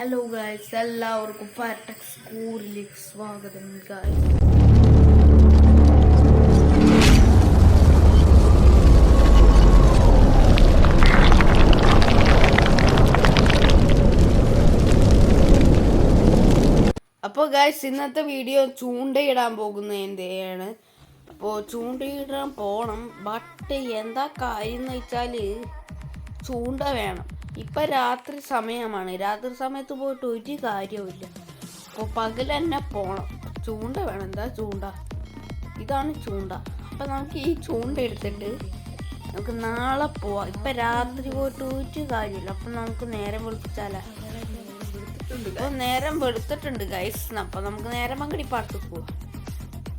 Hello guys എല്ലാവർക്കും ഫാറ്റക്സ് സ്കൂളിലേക്ക് സ്വാഗതം ഗായ്സ് അപ്പോൾ ഗായ്സ് ഇന്നത്തെ വീഡിയോ ചൂണ്ടയിടാൻ പോകുന്നതിന്റെയാണ് അപ്പോൾ ചൂണ്ടയിടാൻ പോകണം ബട്ട് എന്താ കാര്യം എന്ന് വെച്ചാൽ ചൂണ്ട വേണം. ഇപ്പം രാത്രി സമയമാണ്. രാത്രി സമയത്ത് പോയിട്ട് ഒരു കാര്യവുമില്ല. അപ്പോൾ പകൽ തന്നെ പോകണം ചൂണ്ട വേണം. എന്താ ചൂണ്ട? ഇതാണ് ചൂണ്ട. അപ്പം നമുക്ക് ഈ ചൂണ്ട എടുത്തിട്ട് നമുക്ക് നാളെ പോവാം. ഇപ്പം രാത്രി പോയിട്ട് ഒരു കാര്യമില്ല. അപ്പം നമുക്ക് നേരം വെളുപ്പിച്ചാലേ? നേരം വെളുത്തിട്ടുണ്ട് ഗൈസ് അപ്പം നമുക്ക് നേരം അങ്ങടി മങ്കടിപ്പാടത്ത് പോവാം.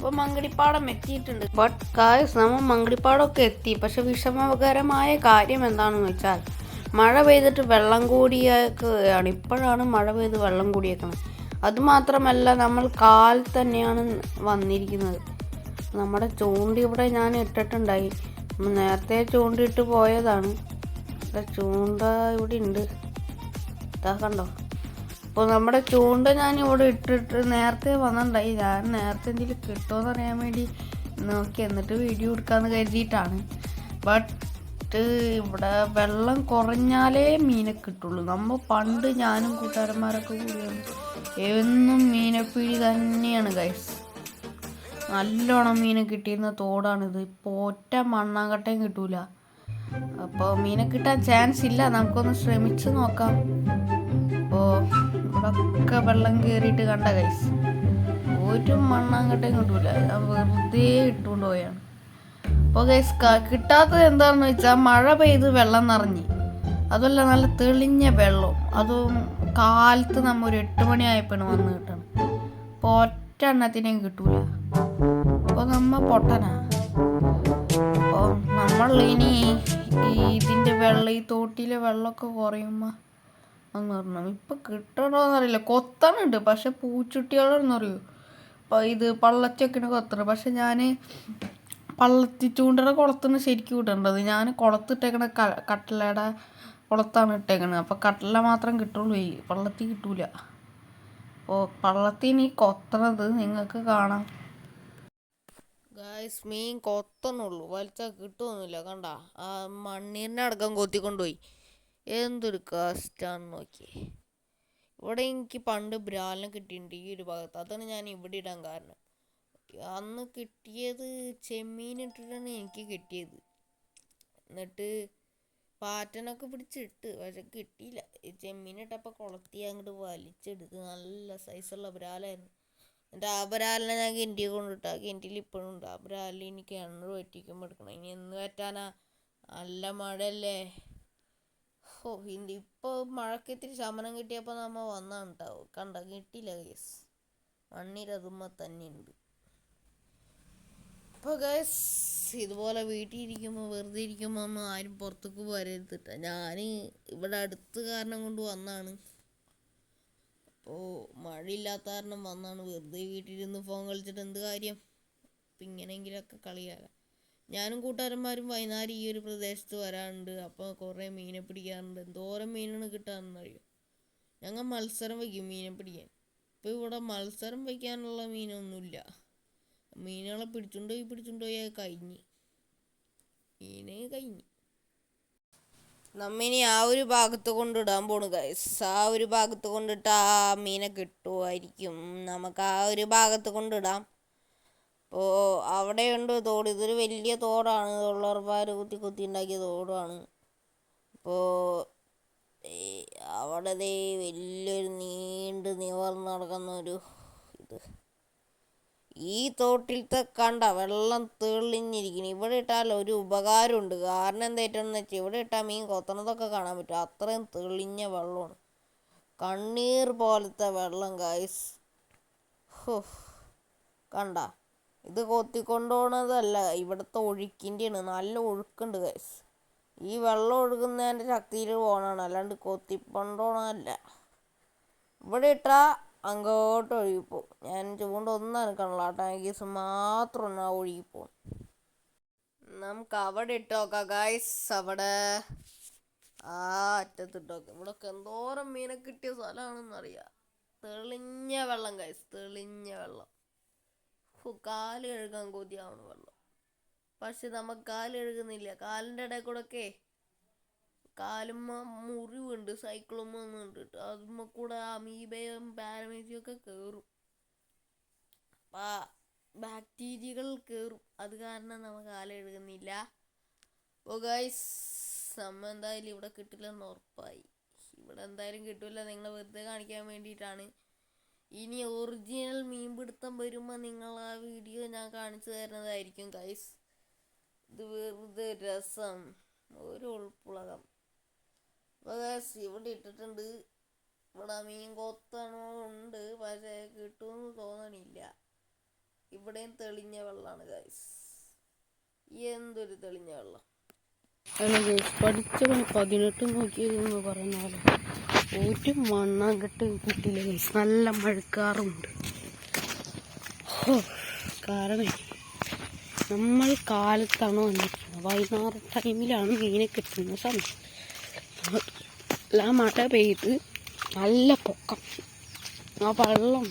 ഇപ്പൊ മങ്കടിപ്പാടം എത്തിയിട്ടുണ്ട്. ബട്ട് കായസ് നമ്മൾ മങ്കടിപ്പാടമൊക്കെ എത്തി. പക്ഷെ വിഷമകരമായ കാര്യം എന്താണെന്ന് വെച്ചാൽ മഴ പെയ്തിട്ട് വെള്ളം കൂടിയേക്കുകയാണ് ഇപ്പോഴാണ് മഴ പെയ്ത് വെള്ളം കൂടിയേക്കുന്നത് അതുമാത്രമല്ല നമ്മൾ കാൽ തന്നെയാണ് വന്നിരിക്കുന്നത്. നമ്മുടെ ചൂണ്ടി ഇവിടെ ഞാൻ ഇട്ടിട്ടുണ്ടായി. നേരത്തെ ചൂണ്ടിയിട്ട് പോയതാണ്. ചൂണ്ട ഇവിടെ ഉണ്ട്. ഇതാ കണ്ടോ? അപ്പോൾ നമ്മുടെ ചൂണ്ട ഞാൻ ഇവിടെ ഇട്ടിട്ട് നേരത്തെ വന്നിട്ടുണ്ടായി. ഞാൻ നേരത്തെ എന്തെങ്കിലും കിട്ടുമോ അറിയാൻ വേണ്ടി നോക്കി എന്നിട്ട് വീഡിയോ എടുക്കാമെന്ന് കരുതിയിട്ടാണ്. ബട്ട് ഇവിടെ വെള്ളം കുറഞ്ഞാലേ മീനെ കിട്ടുള്ളൂ. നമ്മൾ പണ്ട് ഞാനും കൂട്ടുകാരന്മാരൊക്കെ കൂടിയാണ്. എന്നും മീനെപ്പിടി തന്നെയാണ് ഗൈസ് നല്ലോണം മീനെ കിട്ടിയിരുന്ന തോടാണിത്. ഇപ്പോൾ ഒറ്റ മണ്ണാങ്കട്ടയും കിട്ടൂല. അപ്പോൾ മീനെ കിട്ടാൻ ചാൻസ് ഇല്ല. നമുക്കൊന്ന് ശ്രമിച്ചു നോക്കാം. അപ്പോൾ ഇവിടൊക്കെ വെള്ളം കയറിയിട്ട് കണ്ട കൈസ് ഒരു മണ്ണാങ്കട്ടയും കിട്ടൂല ഞാൻ വെറുതെ ഇട്ടുകൊണ്ട് പോയാണ്. അപ്പോൾ ഗൈസ് കിട്ടാത്തത് എന്താണെന്ന് വെച്ചാൽ മഴ പെയ്ത് വെള്ളം നിറഞ്ഞു. അതല്ല നല്ല തെളിഞ്ഞ വെള്ളം. അതും കാലത്ത് നമ്മ ഒരു എട്ട് മണിയായപ്പോഴാണ് വന്ന് കിട്ടണം അപ്പോൾ ഒറ്റ എണ്ണത്തിനെയും കിട്ടൂല. അപ്പോൾ നമ്മ പൊട്ടനാ. അപ്പോൾ നമ്മൾ ഇനി ഇതിന്റെ വെള്ളം ഈ തോട്ടിലെ വെള്ളമൊക്കെ കുറയുമ്പോൾ എന്ന് പറഞ്ഞു. ഇപ്പം കിട്ടണോന്നറിയില്ല കൊത്തണുണ്ട്. പക്ഷെ പൂച്ചുട്ടികളെന്ന് അറിയൂ. അപ്പോൾ ഇത് പള്ളച്ചൊക്കെയാണ് കൊത്തണത് പക്ഷെ ഞാൻ പള്ളത്തി ചൂണ്ടയുടെ കുളത്തിന് ശരിക്കും ഇടേണ്ടത്. ഞാൻ കുളത്തിട്ടേക്കണ ക കട്ടലയുടെ കുളത്താണ് ഇട്ടേക്കണത്. അപ്പോൾ കട്ടല മാത്രം കിട്ടുള്ളൂ. ഈ പള്ളത്തി കിട്ടൂല. അപ്പോൾ പള്ളത്തിന് ഈ കൊത്തണത് നിങ്ങൾക്ക് കാണാം. ഗായ്സ് മീൻ കൊത്തണുള്ളൂ. വലിച്ചാൽ കിട്ടുമൊന്നുമില്ല കണ്ട? ആ മണ്ണീരിനടക്കം കൊത്തിക്കൊണ്ടുപോയി. എന്തൊരു കാസ്റ്റാന്ന് നോക്കി ഇവിടെ എനിക്ക് പണ്ട് ബ്രാലിനെ കിട്ടിയിട്ടുണ്ട് ഈ ഒരു ഭാഗത്ത്. അതാണ് ഞാൻ ഇവിടെ ഇടാൻ കാരണം. അന്ന് കിട്ടിയത് ചെമ്മീൻ ഇട്ടിട്ടാണ് എനിക്ക് കിട്ടിയത്. എന്നിട്ട് പാറ്റനൊക്കെ പിടിച്ചിട്ട് പക്ഷെ കിട്ടിയില്ല. ചെമ്മീൻ ഇട്ടപ്പോൾ കുളത്തി അങ്ങോട്ട് വലിച്ചെടുത്ത് നല്ല സൈസുള്ള ബ്രാലായിരുന്നു. എന്നിട്ട് ആ ബ്രാലിനെ ഞാൻ കിന്റി കൊണ്ടിട്ട്. ആ ഇപ്പോഴും ഉണ്ട്. ആ ബ്രാലിൽ എനിക്ക് എണ്ണ പറ്റിക്കുമ്പോൾ എടുക്കണം. ഇനി എന്ന് പറ്റാനാ നല്ല മഴയല്ലേ? ഓ ഇനി ഇപ്പോൾ മഴയ്ക്ക് ഇത്തിരി ശമനം കിട്ടിയപ്പോൾ നമ്മൾ വന്നാണ് കേട്ടോ കണ്ട കിട്ടിയില്ല കേസ് മണ്ണിരതുമ്മ തന്നെ ഉണ്ട് അപ്പോൾ ഗൈസ് ഇതുപോലെ വീട്ടിൽ ഇരിക്കുമ്പോൾ വെറുതെ ഇരിക്കുമ്പോൾ ഒന്നും ആരും പുറത്തേക്ക് വരരുതിട്ട. ഞാൻ ഇവിടെ അടുത്ത് കാരണം കൊണ്ട് വന്നാണ്. അപ്പോൾ മഴയില്ലാത്ത കാരണം വന്നാണ്. വെറുതെ വീട്ടിലിരുന്ന് ഫോൺ കളിച്ചിട്ട് എന്ത് കാര്യം? അപ്പം ഇങ്ങനെയെങ്കിലൊക്കെ കളിയാകാം. ഞാനും കൂട്ടുകാരന്മാരും വൈകുന്നേരം ഈ ഒരു പ്രദേശത്ത് വരാറുണ്ട്. അപ്പോൾ കുറേ മീനെ പിടിക്കാറുണ്ട്. എന്തോരം മീനാണ് കിട്ടാറെന്നറിയോ ഞങ്ങൾ മത്സരം വയ്ക്കും മീനെ പിടിക്കാൻ. ഇപ്പോൾ ഇവിടെ മത്സരം വയ്ക്കാനുള്ള മീനൊന്നുമില്ല മീനുകളെ പിടിച്ചുകൊണ്ട് പോയി പിടിച്ചുകൊണ്ട് കഴിഞ്ഞ്. മീനെ കഴിഞ്ഞ്. നമ്മിനി ആ ഒരു ഭാഗത്ത് കൊണ്ടിടാൻ പോണു ഗൈസ് ആ ഒരു ഭാഗത്ത് കൊണ്ടിട്ട് ആ മീനെ കിട്ടുമായിരിക്കും നമുക്ക് ആ ഒരു ഭാഗത്ത് കൊണ്ടിടാം. അപ്പോൾ അവിടെയുണ്ട് തോട്. ഇതൊരു വലിയ തോടാണ്. തൊള്ളർപ്പാർ കുത്തി കുത്തി ഉണ്ടാക്കിയ തോടാണ്. അപ്പോൾ അവിടെ ദേ വലിയൊരു നീണ്ട് നിവർന്ന് നടക്കുന്ന ഒരു ഇത്. ഈ തോട്ടിലത്തെ കണ്ട വെള്ളം തെളിഞ്ഞിരിക്കുന്നു. ഇവിടെ ഇട്ടാൽ ഒരു ഉപകാരമുണ്ട്. കാരണം എന്തായിട്ടെന്ന് വെച്ചാൽ ഇവിടെ ഇട്ടാൽ മീൻ കൊത്തണതൊക്കെ കാണാൻ പറ്റും. അത്രയും തെളിഞ്ഞ വെള്ളമാണ്. കണ്ണീർ പോലത്തെ വെള്ളം കായ്സ് ഹോ കണ്ട. ഇത് കൊത്തിക്കൊണ്ടുപോണതല്ല ഇവിടുത്തെ ഒഴുക്കിന്റെയാണ് നല്ല ഒഴുക്കുണ്ട് ഗൈസ് ഈ വെള്ളം ഒഴുകുന്നതിന്റെ ശക്തിയിൽ പോകണമാണ് അല്ലാണ്ട് കൊത്തിക്കൊണ്ടുപോകണമല്ല ഇവിടെ ഇട്ടാൽ അങ്ങോട്ട് ഒഴുകിപ്പോവും. ഞാൻ ചൂണ്ട ഒന്നും അനക്കണല്ലോ ആ ടാങ്കീസ് മാത്രം ഒന്ന് ഒഴുകിപ്പോവും. നമുക്ക് അവിടെ ഇട്ട് നോക്കാം ഗൈസ് അവിടെ ആ അറ്റത്തിട്ടൊക്കെ ഇവിടൊക്കെ എന്തോരം മീനെ കിട്ടിയ സ്ഥലമാണെന്ന് അറിയാം തെളിഞ്ഞ വെള്ളം ഗൈസ് തെളിഞ്ഞ വെള്ളം. ഹു, കാൽ കഴുകാൻ കൊതിയാവണ വെള്ളം പക്ഷെ നമ്മ കാൽ കഴുകുന്നില്ല. കാലിന്റെ ഇടയിൽ കൂടെ ഒക്കെ കാലുമ്മ മുറിവുണ്ട്. സൈക്കിളുമ്മ കണ്ടിട്ട് അതുമ്മ കൂടെ അമീബയും പാരമീസിയും ഒക്കെ കയറും ബാക്ടീരിയകൾ കയറും അത് കാരണം നമ്മൾ കാൽ കഴുകുന്നില്ല. ഓ ഗൈസ് നമ്മ എന്തായാലും ഇവിടെ കിട്ടില്ലെന്ന് ഉറപ്പായി. ഇവിടെ എന്തായാലും കിട്ടില്ല നിങ്ങളെ വെറുതെ കാണിക്കാൻ വേണ്ടിയിട്ടാണ്. ഇനി ഒറിജിനൽ മീൻ പിടുത്തം വരുമ്പോൾ നിങ്ങൾ ആ വീഡിയോ ഞാൻ കാണിച്ചു തരുന്നതായിരിക്കും ഗൈസ് ഇത് വെറുതെ രസം. ഒരു ഉൾപ്പുളകം. അപ്പോൾ ഗൈസ് ഇവിടെ ഇട്ടിട്ടുണ്ട്. ഇവിടെ മീൻ കൊത്തണോ ഉണ്ട് പക്ഷേ കിട്ടുമെന്ന് തോന്നണില്ല. ഇവിടെയും തെളിഞ്ഞ വെള്ളമാണ് ഗൈസ് എന്തൊരു തെളിഞ്ഞ വെള്ളം. അല്ല ഗൈസ് പഠിച്ച പണി പതിനെട്ട് നോക്കിയതെന്ന് പറയുന്ന ഒരു മണ്ണാങ്കട്ട് കിട്ടില്ല ഗൈസ് നല്ല മഴക്കാറുണ്ട്. ഹോ, കാരണം നമ്മൾ കാലത്താണ് വന്നിരിക്കുന്നത്? വൈകുന്നേരം ടൈമിലാണ് മീനെ കിട്ടുന്ന സമയം ആ മഴ പെയ്ത് നല്ല പൊക്കം. ആ വെള്ളം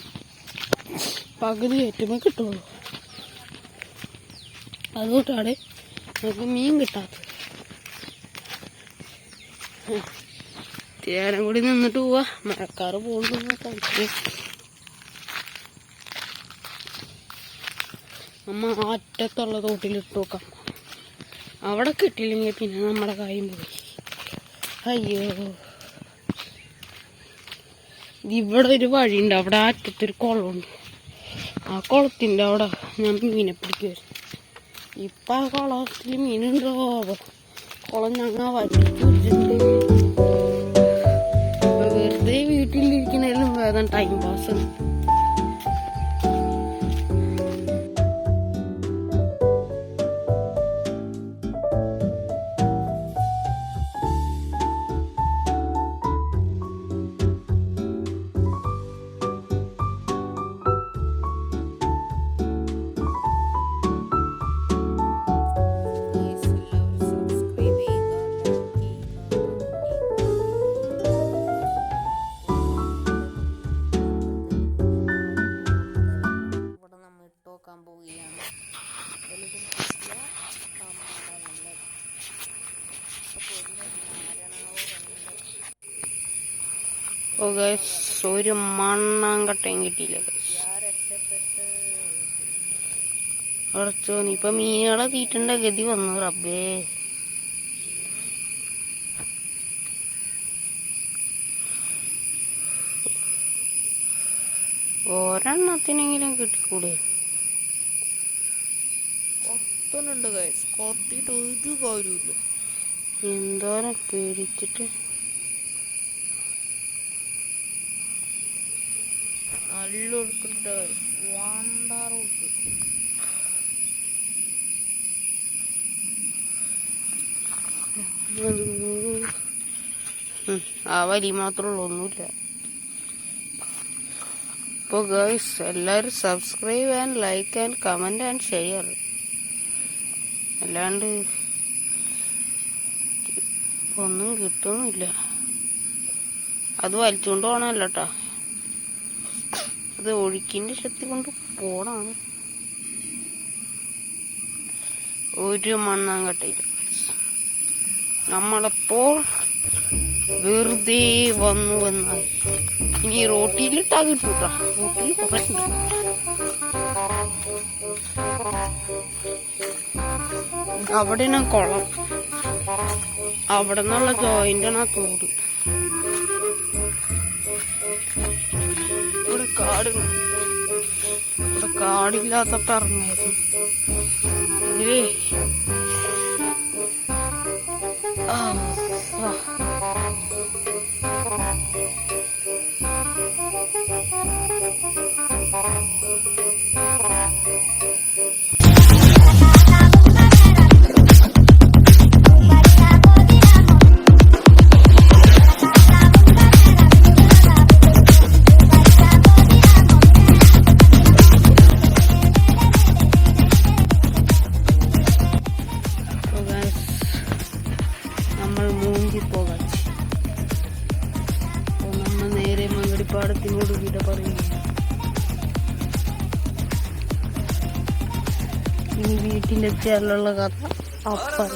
പകുതി ഏറ്റുമ്പോൾ കിട്ടുള്ളൂ. അതുകൊണ്ടാണ് നമുക്ക് മീൻ കിട്ടാത്തത്. തേരം കൂടി നിന്നിട്ട് പോവാ. മഴക്കാറ് പോകുന്നു. നമ്മ അറ്റത്തുള്ള തോട്ടിലിട്ട് നോക്കാം. അവിടെ കിട്ടിയില്ലെങ്കിൽ പിന്നെ നമ്മുടെ കാര്യം പോയി. അയ്യോ. ഇവിടെ ഒരു വഴിയുണ്ട്. അവിടെ അറ്റത്തൊരു കുളമുണ്ട്. ആ കുളത്തിന്റെ അവിടെ ഞാൻ മീനെ പിടിക്കുമായിരുന്നു ഇപ്പം ആ കുളത്തിൽ മീനുണ്ടോ? കുളം ഞങ്ങൾ വറ്റിച്ച് Dragon Titan Boss sind. ഓ ഗൈസ് ഒരു മണ്ണാങ്കട്ടയും കിട്ടിയില്ല കുറച്ചോന്നി ഇപ്പൊ മീനുകളെ തീറ്റണ്ട ഗതി വന്നു റബ്ബേ. ഒരെണ്ണത്തിനെങ്കിലും കിട്ടിക്കൂടെ? കൊത്തനുണ്ട് ഗൈസ് കൊത്തിയിട്ട് ഒരു കാര്യമില്ല എന്തോരം പേടിച്ചിട്ട്? നല്ല ഒഴുക്കുണ്ട് വാണ്ടാർ ഒഴുക്ക് ആ വലി മാത്രമുള്ള ഒന്നുമില്ല. അപ്പോൾ ഗേൾസ് എല്ലാവരും subscribe and like and comment and share അല്ലാണ്ട് ഒന്നും കിട്ടുന്നില്ല. അത് വലിച്ചുകൊണ്ട് പോകണമല്ല കേട്ടോ അത് ഒഴുക്കിന്റെ ശക്തി കൊണ്ട് പോണാണ് ഒരു മണ്ണാങ്കട്ടയില്ല നമ്മളപ്പോൾ വെറുതെ വന്നു വന്നാൽ ഇനി റോട്ടിയിലിട്ടാ കിട്ടൂട്ടാ. റോട്ടിൽ കുറേ അവിടെ കുളം. അവിടെ നിന്നുള്ള ജോയിന്റാണ് ആ തോട്. ഇവിടെ കാടില്ലാത്ത കാടില്ലാത്തപ്പോ ഇറങ്ങായിരുന്നു പാടത്തിനോട് വിട പറയുന്നു. ഇനി വീട്ടിലെത്തിയാലുള്ള കഥ അപ്പം.